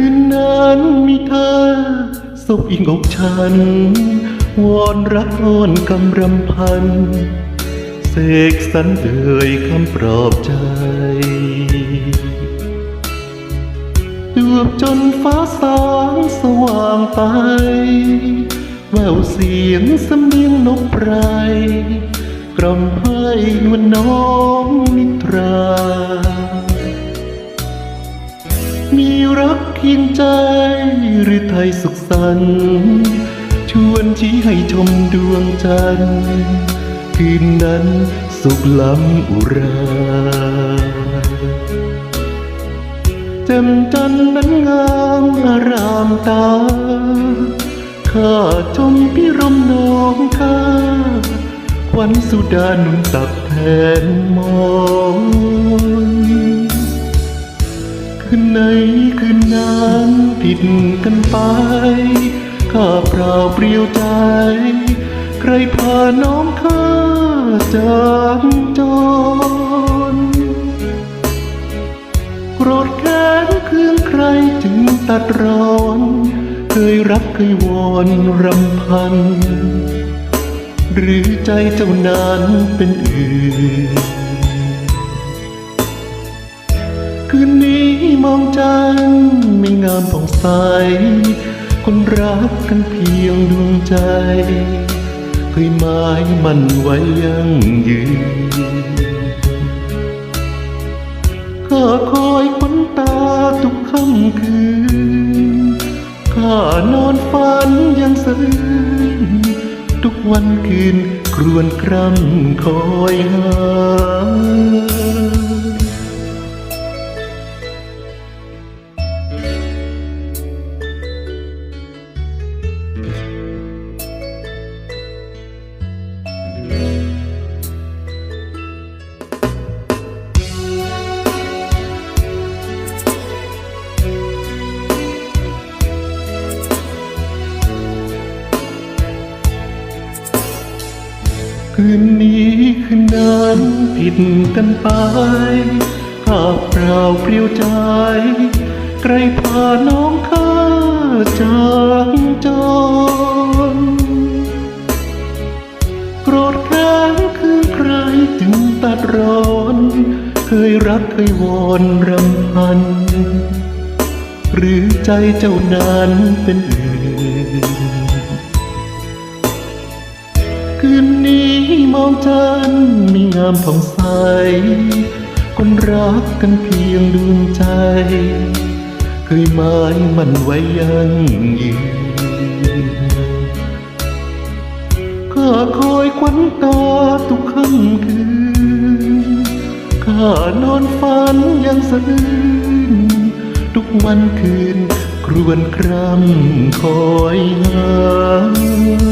ืนนั้นมีเธอสบอิงอกฉัน วอนรักอ้อนกำรำพันเสกสรรเอ่ยคำปลอบใจดวบจนฟ้าสางสว่างไป แววเสียงสำเนียงนกไพรกล่อมให้นวลน้องนิทรา มีรักเคียงใจหรือไทยสุขสันต์ชวนชี้ให้ชมดวงจันทร์คืนนั้นสุขล้ำอุราแจ่มจันทร์นั้นงามอารามตา ข้าชมพิรมน้องข้าควันสุดานุ่นตักแทนมอง ผิดกันไป ข้าเปล่าเปลี่ยวใจ ใครพาน้องข้าจากจรโกรธแค้นเคืองใครจึงตัดร้อน เคยรักเคยวอนรำพัน หรือใจเจ้านั้นเป็นอื่น คืนนี้มองจันทร์ไม่งามผ่องใส คนรักกันเพียงดวงใจเคยหมายมันไว้ยังยืนข้าคอยขวัญตาทุกค่ำคืนข้านอนฝันยังสะอื้นทุกวันคืนครวนคร่ำคอยหา คืนนี้คืนนั้นผิดกันไปข้าเปล่าเปลี่ยวใจ ใครพาน้องข้าจากจรโกรธแค้นคือใครจึงตัดร้อน เคยรักเคยวอนรำพัน หรือใจเจ้านั้นเป็นอื่น คืนนี้มองจันทร์มีงามผ่องใส คนรักกันเพียงดวงใจ เคยหมายมันไว้ยังยืนข้าคอยควันตาทุกค่ำคืนข้านอนฝันยังสะอื้นทุกวันคืนครวนครำคอยหา